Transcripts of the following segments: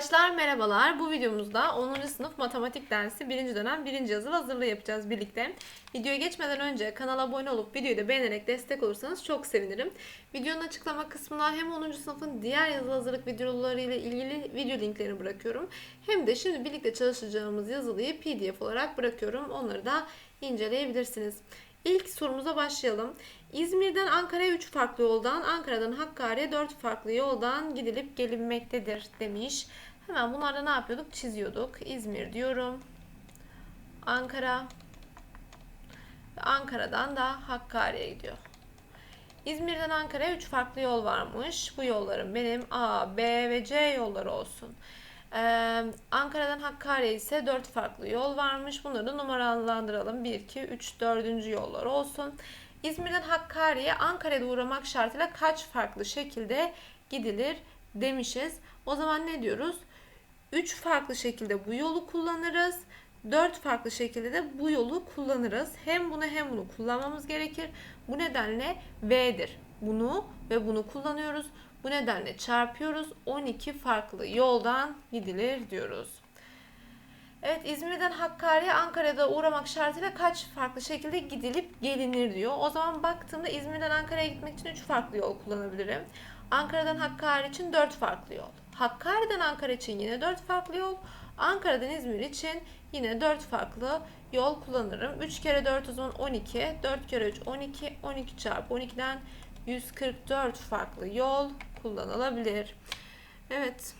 Arkadaşlar merhabalar. Bu videomuzda 10. sınıf matematik dersi 1. dönem 1. yazılı hazırlığı yapacağız birlikte. Videoya geçmeden önce kanala abone olup videoyu da beğenerek destek olursanız çok sevinirim. Videonun açıklama kısmına hem 10. sınıfın diğer yazılı hazırlık videoları ile ilgili video linklerini bırakıyorum. Hem de şimdi birlikte çalışacağımız yazılıyı pdf olarak bırakıyorum. Onları da inceleyebilirsiniz. İlk sorumuza başlayalım. İzmir'den Ankara'ya 3 farklı yoldan, Ankara'dan Hakkari'ye 4 farklı yoldan gidilip gelinmektedir demiş. Hemen bunlarda ne yapıyorduk? Çiziyorduk. İzmir diyorum. Ankara. Ve Ankara'dan da Hakkari'ye gidiyor. İzmir'den Ankara'ya 3 farklı yol varmış. Bu yolların benim A, B ve C yolları olsun. Ee, Ankara'dan Hakkari'ye ise 4 farklı yol varmış. Bunları da numaralandıralım. 1, 2, 3, 4. yollar olsun. İzmir'den Hakkari'ye Ankara'da uğramak şartıyla kaç farklı şekilde gidilir demişiz. O zaman ne diyoruz? 3 farklı şekilde bu yolu kullanırız. 4 farklı şekilde de bu yolu kullanırız. Hem bunu hem bunu kullanmamız gerekir. Bu nedenle V'dir. Bunu ve bunu kullanıyoruz. Bu nedenle çarpıyoruz. 12 farklı yoldan gidilir diyoruz. Evet İzmir'den Hakkari'ye Ankara'da uğramak şartıyla kaç farklı şekilde gidilip gelinir diyor. O zaman baktığımda İzmir'den Ankara'ya gitmek için 3 farklı yol kullanabilirim. Ankara'dan Hakkari için 4 farklı yol. Hakkari'den Ankara için yine 4 farklı yol. Ankara'dan İzmir için yine 4 farklı yol kullanırım. 3 kere 4 o zaman 12. 4 kere 3 12. 12 çarpı 12'den 144 farklı yol kullanılabilir. Evet.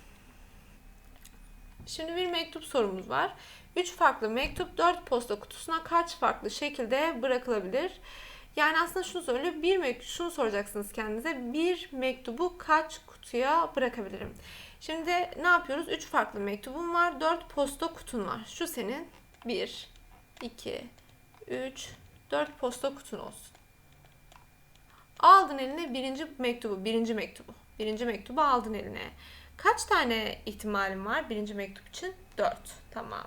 Şimdi bir mektup sorumuz var. 3 farklı mektup 4 posta kutusuna kaç farklı şekilde bırakılabilir? Yani aslında şunu söylüyor. Bir mektup, şunu soracaksınız kendinize. Bir mektubu kaç kutuya bırakabilirim? Şimdi ne yapıyoruz? 3 farklı mektubum var. 4 posta kutun var. Şu senin 1, 2, 3, 4 posta kutun olsun. Aldın eline birinci mektubu, birinci mektubu. Birinci mektubu aldın eline. Kaç tane ihtimalin var birinci mektup için? 4. Tamam.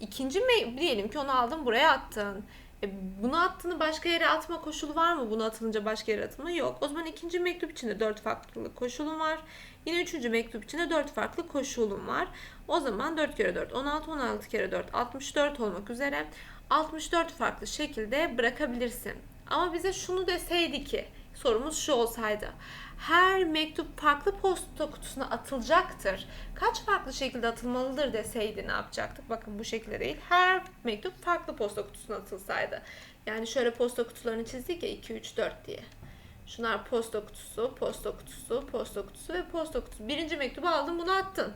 İkinci me- diyelim ki onu aldın buraya attın. E, bunu attığını başka yere atma koşulu var mı? Bunu atılınca başka yere atılma yok. O zaman ikinci mektup için de 4 farklı koşulum var. Yine üçüncü mektup için de 4 farklı koşulum var. O zaman 4 kere 4 16, 16 kere 4 64 olmak üzere 64 farklı şekilde bırakabilirsin. Ama bize şunu deseydi ki sorumuz şu olsaydı. Her mektup farklı posta kutusuna atılacaktır. Kaç farklı şekilde atılmalıdır deseydi ne yapacaktık? Bakın bu şekilde değil. Her mektup farklı posta kutusuna atılsaydı. Yani şöyle posta kutularını çizdik ya 2, 3, 4 diye. Şunlar posta kutusu, posta kutusu, posta kutusu ve posta kutusu. Birinci mektubu aldın bunu attın.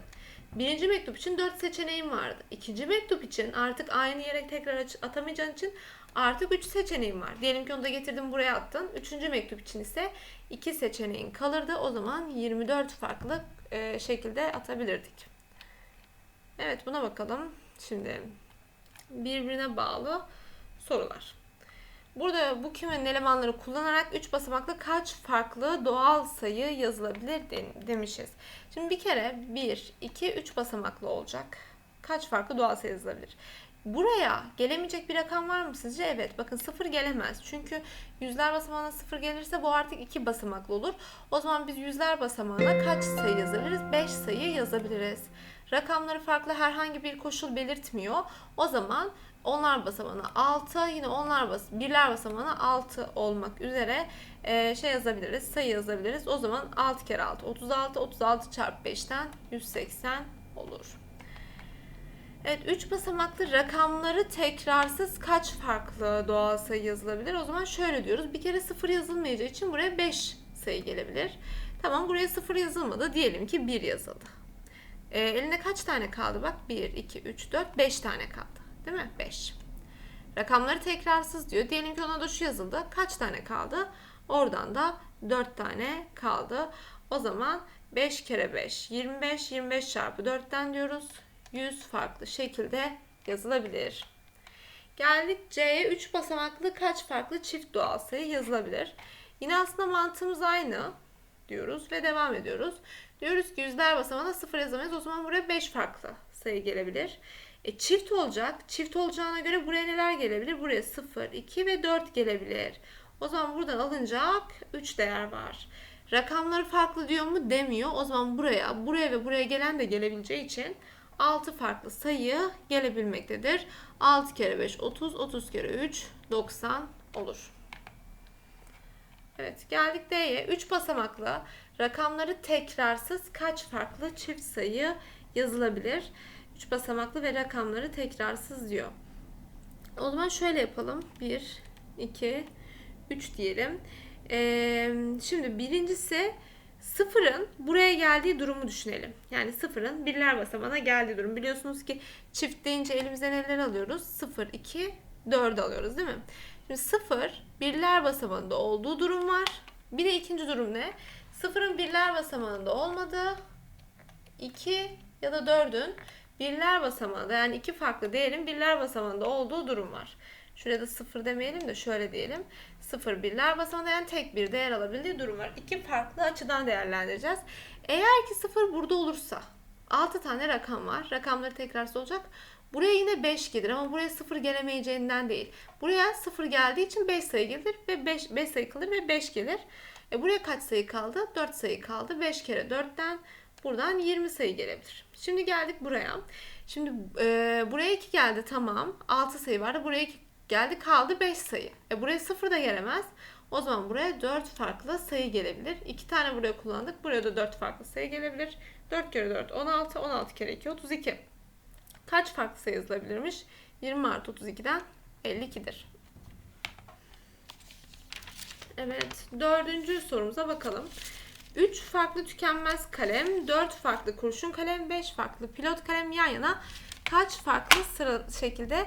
Birinci mektup için 4 seçeneğim vardı. İkinci mektup için artık aynı yere tekrar atamayacağın için artık 3 seçeneğim var. Diyelim ki onu da getirdim buraya attın. Üçüncü mektup için ise 2 seçeneğin kalırdı. O zaman 24 farklı e, şekilde atabilirdik. Evet buna bakalım. Şimdi birbirine bağlı sorular. Burada bu kümenin elemanları kullanarak 3 basamaklı kaç farklı doğal sayı yazılabilir de- demişiz. Şimdi bir kere 1, 2, 3 basamaklı olacak. Kaç farklı doğal sayı yazılabilir? Buraya gelemeyecek bir rakam var mı sizce? Evet. Bakın 0 gelemez. Çünkü yüzler basamağına 0 gelirse bu artık 2 basamaklı olur. O zaman biz yüzler basamağına kaç sayı yazabiliriz? 5 sayı yazabiliriz. Rakamları farklı herhangi bir koşul belirtmiyor. O zaman onlar basamağına 6, yine onlar bas birler basamağına 6 olmak üzere e, şey yazabiliriz, sayı yazabiliriz. O zaman 6 kere 6 36, 36 çarpı 5'ten 180 olur. Evet 3 basamaklı rakamları tekrarsız kaç farklı doğal sayı yazılabilir? O zaman şöyle diyoruz. Bir kere 0 yazılmayacağı için buraya 5 sayı gelebilir. Tamam buraya 0 yazılmadı. Diyelim ki 1 yazıldı. E, elinde kaç tane kaldı? Bak 1, 2, 3, 4, 5 tane kaldı. Değil mi? 5. Rakamları tekrarsız diyor. Diyelim ki ona da şu yazıldı. Kaç tane kaldı? Oradan da 4 tane kaldı. O zaman 5 kere 5 25 25 çarpı 4'ten diyoruz. 100 farklı şekilde yazılabilir. Geldik C'ye 3 basamaklı kaç farklı çift doğal sayı yazılabilir? Yine aslında mantığımız aynı diyoruz ve devam ediyoruz. Diyoruz ki yüzler basamağına 0 yazamayız. O zaman buraya 5 farklı sayı gelebilir. E, çift olacak. Çift olacağına göre buraya neler gelebilir? Buraya 0, 2 ve 4 gelebilir. O zaman buradan alınacak 3 değer var. Rakamları farklı diyor mu demiyor. O zaman buraya, buraya ve buraya gelen de gelebileceği için 6 farklı sayı gelebilmektedir. 6 kere 5 30, 30 kere 3 90 olur. Evet geldik D'ye. 3 basamaklı rakamları tekrarsız kaç farklı çift sayı yazılabilir? 3 basamaklı ve rakamları tekrarsız diyor. O zaman şöyle yapalım. 1, 2, 3 diyelim. Ee, şimdi birincisi sıfırın buraya geldiği durumu düşünelim. Yani sıfırın birler basamağına geldiği durum. Biliyorsunuz ki çift deyince elimizde neler alıyoruz? 0, 2, 4 alıyoruz değil mi? Şimdi sıfır birler basamağında olduğu durum var. Bir de ikinci durum ne? Sıfırın birler basamağında olmadığı, 2 ya da 4'ün birler basamağında yani iki farklı değerin birler basamağında olduğu durum var. Şurada sıfır demeyelim de şöyle diyelim. Sıfır birler basamağında yani tek bir değer alabildiği durum var. İki farklı açıdan değerlendireceğiz. Eğer ki sıfır burada olursa 6 tane rakam var. Rakamları tekrarsız olacak. Buraya yine 5 gelir ama buraya 0 gelemeyeceğinden değil. Buraya 0 geldiği için 5 sayı gelir ve 5, 5 sayı kalır ve 5 gelir. E buraya kaç sayı kaldı? 4 sayı kaldı. 5 kere 4'ten buradan 20 sayı gelebilir. Şimdi geldik buraya. Şimdi e, buraya 2 geldi tamam. 6 sayı vardı. Buraya 2 geldi kaldı 5 sayı. E buraya 0 da gelemez. O zaman buraya 4 farklı sayı gelebilir. 2 tane buraya kullandık. Buraya da 4 farklı sayı gelebilir. 4 kere 4 16. 16 kere 2 32. Kaç farklı sayı yazılabilirmiş? 20 artı 32'den 52'dir. Evet, dördüncü sorumuza bakalım. 3 farklı tükenmez kalem, 4 farklı kurşun kalem, 5 farklı pilot kalem yan yana kaç farklı sıra şekilde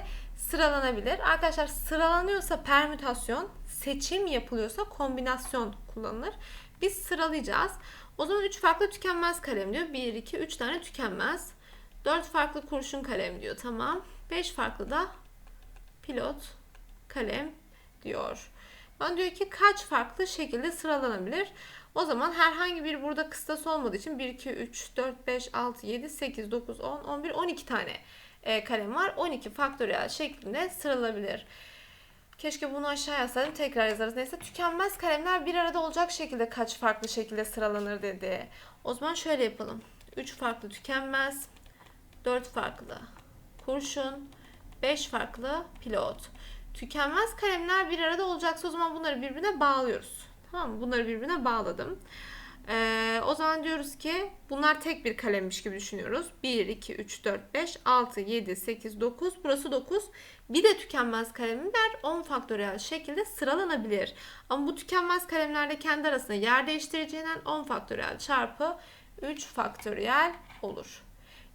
sıralanabilir? Arkadaşlar sıralanıyorsa permütasyon, seçim yapılıyorsa kombinasyon kullanılır. Biz sıralayacağız. O zaman 3 farklı tükenmez kalem diyor. 1, 2, 3 tane tükenmez. 4 farklı kurşun kalem diyor. Tamam. 5 farklı da pilot kalem diyor. Bana diyor ki kaç farklı şekilde sıralanabilir? O zaman herhangi bir burada kıstas olmadığı için 1, 2, 3, 4, 5, 6, 7, 8, 9, 10, 11, 12 tane e, kalem var. 12 faktöriyel şeklinde sıralanabilir. Keşke bunu aşağı yazsaydım tekrar yazarız. Neyse tükenmez kalemler bir arada olacak şekilde kaç farklı şekilde sıralanır dedi. O zaman şöyle yapalım. 3 farklı tükenmez, 4 farklı kurşun, 5 farklı pilot. Tükenmez kalemler bir arada olacaksa o zaman bunları birbirine bağlıyoruz. Tamam mı? Bunları birbirine bağladım. Ee, o zaman diyoruz ki bunlar tek bir kalemmiş gibi düşünüyoruz. 1, 2, 3, 4, 5, 6, 7, 8, 9. Burası 9. Bir de tükenmez kalemler 10 faktöriyel şekilde sıralanabilir. Ama bu tükenmez kalemlerde kendi arasında yer değiştireceğinden 10 faktöriyel çarpı 3 faktöriyel olur.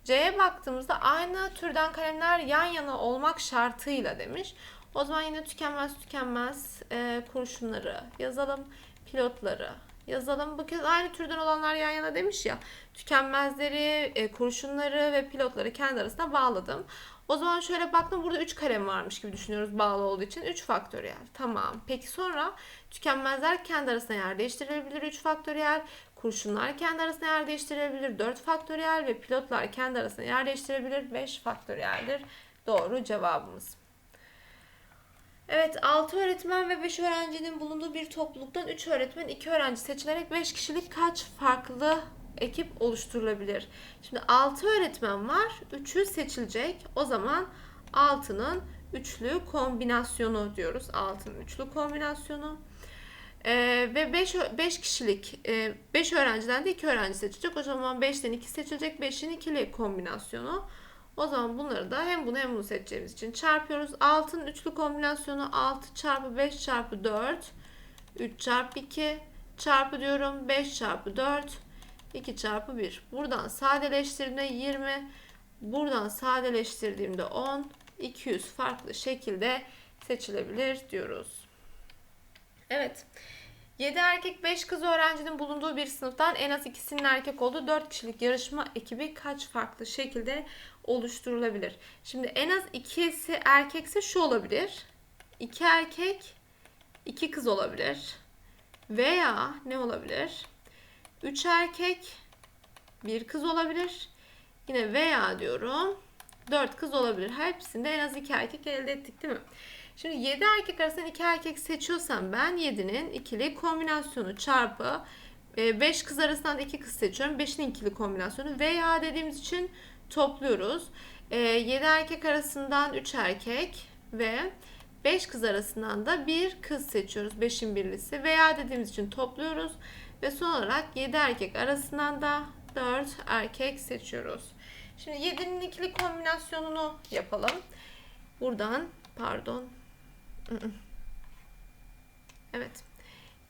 C'ye baktığımızda aynı türden kalemler yan yana olmak şartıyla demiş. O zaman yine tükenmez tükenmez e, kurşunları yazalım. Pilotları yazalım. Bu kez aynı türden olanlar yan yana demiş ya. Tükenmezleri, e, kurşunları ve pilotları kendi arasında bağladım. O zaman şöyle baktım burada 3 kalem varmış gibi düşünüyoruz bağlı olduğu için. 3 faktöriyel. Tamam. Peki sonra tükenmezler kendi arasında yer değiştirilebilir 3 faktöriyel. Kurşunlar kendi arasında yer değiştirilebilir 4 faktöriyel ve pilotlar kendi arasında yer değiştirebilir 5 faktöriyeldir. Doğru cevabımız. Evet 6 öğretmen ve 5 öğrencinin bulunduğu bir topluluktan 3 öğretmen 2 öğrenci seçilerek 5 kişilik kaç farklı ekip oluşturulabilir? Şimdi 6 öğretmen var. 3'ü seçilecek. O zaman 6'nın üçlü kombinasyonu diyoruz. 6'nın üçlü kombinasyonu. Ee, ve 5 5 kişilik 5 e, öğrenciden de 2 öğrenci seçilecek. O zaman 5'ten 2 seçilecek. 5'in ikili kombinasyonu. O zaman bunları da hem bunu hem bunu seçeceğimiz için çarpıyoruz. 6'nın üçlü kombinasyonu 6 çarpı 5 çarpı 4. 3 çarpı 2 çarpı diyorum 5 çarpı 4. 2 çarpı 1. Buradan sadeleştirdiğimde 20. Buradan sadeleştirdiğimde 10. 200 farklı şekilde seçilebilir diyoruz. Evet. 7 erkek 5 kız öğrencinin bulunduğu bir sınıftan en az ikisinin erkek olduğu 4 kişilik yarışma ekibi kaç farklı şekilde oluşturulabilir? Şimdi en az ikisi erkekse şu olabilir. 2 erkek 2 kız olabilir. Veya ne olabilir? 3 erkek 1 kız olabilir. Yine veya diyorum 4 kız olabilir. Hepsinde en az 2 erkek elde ettik değil mi? Şimdi 7 erkek arasından 2 erkek seçiyorsam ben 7'nin ikili kombinasyonu çarpı 5 kız arasından da 2 kız seçiyorum. 5'in ikili kombinasyonu. Veya dediğimiz için topluyoruz. 7 erkek arasından 3 erkek ve 5 kız arasından da bir kız seçiyoruz. 5'in birlisi. Veya dediğimiz için topluyoruz. Ve son olarak 7 erkek arasından da 4 erkek seçiyoruz. Şimdi 7'nin ikili kombinasyonunu yapalım. Buradan pardon. Evet.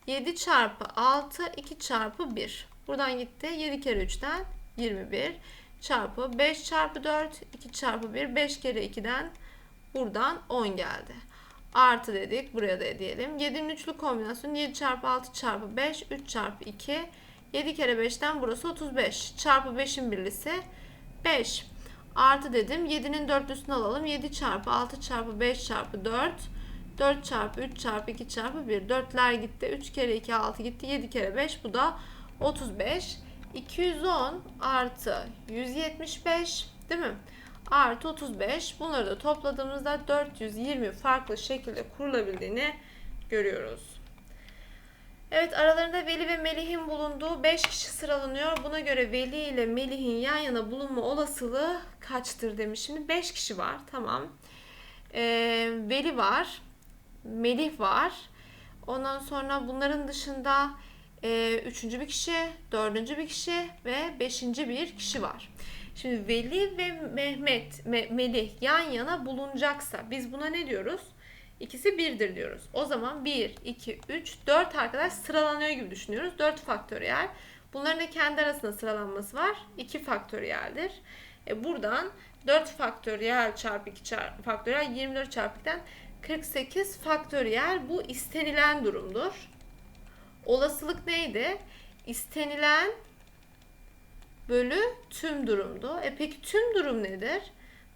7 çarpı 6 2 çarpı 1. Buradan gitti. 7 kere 3'ten 21 çarpı 5 çarpı 4 2 çarpı 1 5 kere 2'den buradan 10 geldi. Artı dedik. Buraya da diyelim. 7'nin üçlü kombinasyonu 7 çarpı 6 çarpı 5 3 çarpı 2 7 kere 5'ten burası 35. Çarpı 5'in birlisi 5. Artı dedim. 7'nin dörtlüsünü alalım. 7 çarpı 6 çarpı 5 çarpı 4. 4 çarpı 3 çarpı 2 çarpı 1. 4'ler gitti. 3 kere 2 6 gitti. 7 kere 5 bu da 35. 210 artı 175 değil mi? Artı 35. Bunları da topladığımızda 420 farklı şekilde kurulabildiğini görüyoruz. Evet aralarında Veli ve Melih'in bulunduğu 5 kişi sıralanıyor. Buna göre Veli ile Melih'in yan yana bulunma olasılığı kaçtır demiş. Şimdi 5 kişi var. Tamam. Ee, Veli var. Melih var. Ondan sonra bunların dışında e, üçüncü bir kişi, dördüncü bir kişi ve beşinci bir kişi var. Şimdi Veli ve Mehmet, Me, Melih yan yana bulunacaksa biz buna ne diyoruz? İkisi birdir diyoruz. O zaman 1, 2, 3, 4 arkadaş sıralanıyor gibi düşünüyoruz. 4 faktöriyel. Bunların da kendi arasında sıralanması var. 2 faktöriyeldir. E buradan 4 faktöriyel çarpı 2 çarpı faktöriyel 24 çarpı 2'den 48 faktöriyel bu istenilen durumdur. Olasılık neydi? İstenilen bölü tüm durumdu. E peki tüm durum nedir?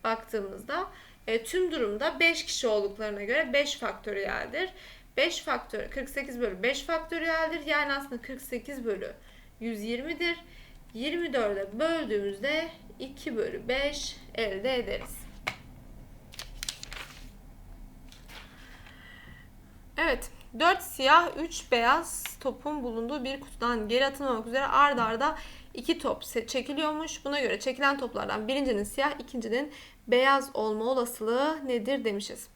Baktığımızda e, tüm durumda 5 kişi olduklarına göre 5 faktöriyeldir. 5 faktör 48 bölü 5 faktöriyeldir. Yani aslında 48 bölü 120'dir. 24'e böldüğümüzde 2 bölü 5 elde ederiz. Evet. 4 siyah, 3 beyaz topun bulunduğu bir kutudan geri atılmamak üzere ard arda 2 top çekiliyormuş. Buna göre çekilen toplardan birincinin siyah, ikincinin beyaz olma olasılığı nedir demişiz.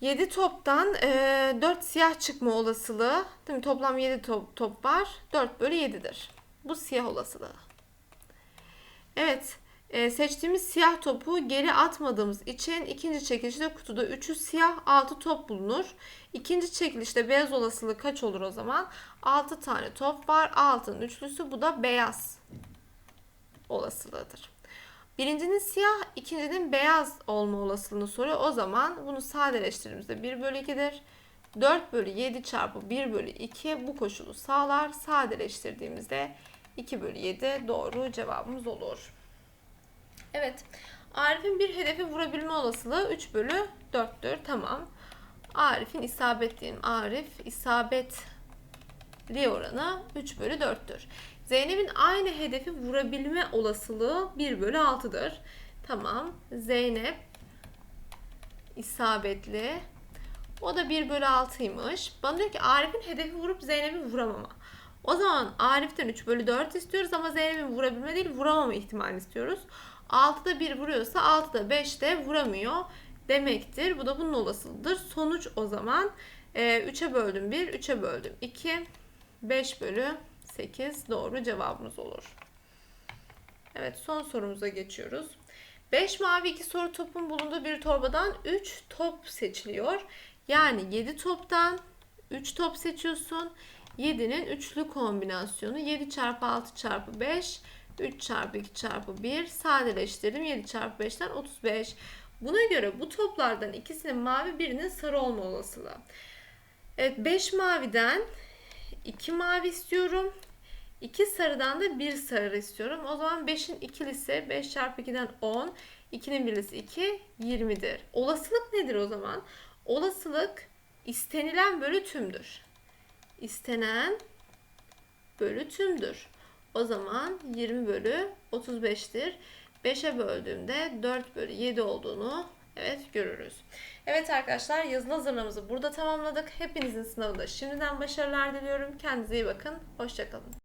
7 toptan e, 4 siyah çıkma olasılığı, değil mi? toplam 7 top, top var. 4 bölü 7'dir. Bu siyah olasılığı. Evet, e, seçtiğimiz siyah topu geri atmadığımız için ikinci çekilişte kutuda 3'ü siyah 6 top bulunur. İkinci çekilişte beyaz olasılığı kaç olur o zaman? 6 tane top var. 6'nın üçlüsü bu da beyaz olasılığıdır. Birincinin siyah, ikincinin beyaz olma olasılığını soruyor. O zaman bunu sadeleştirdiğimizde 1 bölü 2'dir. 4 bölü 7 çarpı 1 bölü 2 bu koşulu sağlar. Sadeleştirdiğimizde 2 bölü 7 doğru cevabımız olur. Evet. Arif'in bir hedefi vurabilme olasılığı 3 bölü 4'tür. Tamam. Arif'in isabet diyelim. Arif isabetli oranı 3 bölü 4'tür. Zeynep'in aynı hedefi vurabilme olasılığı 1 bölü 6'dır. Tamam. Zeynep isabetli. O da 1 bölü 6'ymış. Bana diyor ki Arif'in hedefi vurup Zeynep'i vuramama. O zaman Arif'ten 3 bölü 4 istiyoruz ama Zeynep'in vurabilme değil vuramama ihtimalini istiyoruz. 6'da 1 vuruyorsa 6'da 5 de vuramıyor demektir. Bu da bunun olasılığıdır. Sonuç o zaman e, 3'e böldüm 1, 3'e böldüm 2, 5 bölü 8 doğru cevabımız olur. Evet son sorumuza geçiyoruz. 5 mavi 2 soru topun bulunduğu bir torbadan 3 top seçiliyor. Yani 7 toptan 3 top seçiyorsun. 7'nin üçlü kombinasyonu 7 çarpı 6 çarpı 5 3 çarpı 2 çarpı 1 sadeleştirdim. 7 çarpı 5'ten 35. Buna göre bu toplardan ikisinin mavi birinin sarı olma olasılığı. Evet 5 maviden 2 mavi istiyorum. 2 sarıdan da 1 sarı istiyorum. O zaman 5'in ikilisi 5 çarpı 2'den 10. 2'nin birlisi 2 20'dir. Olasılık nedir o zaman? Olasılık istenilen bölü tümdür. İstenen bölü tümdür. O zaman 20 bölü 35'tir. 5'e böldüğümde 4 bölü 7 olduğunu Evet görürüz. Evet arkadaşlar yazılı hazırlığımızı burada tamamladık. Hepinizin sınavında şimdiden başarılar diliyorum. Kendinize iyi bakın. Hoşçakalın.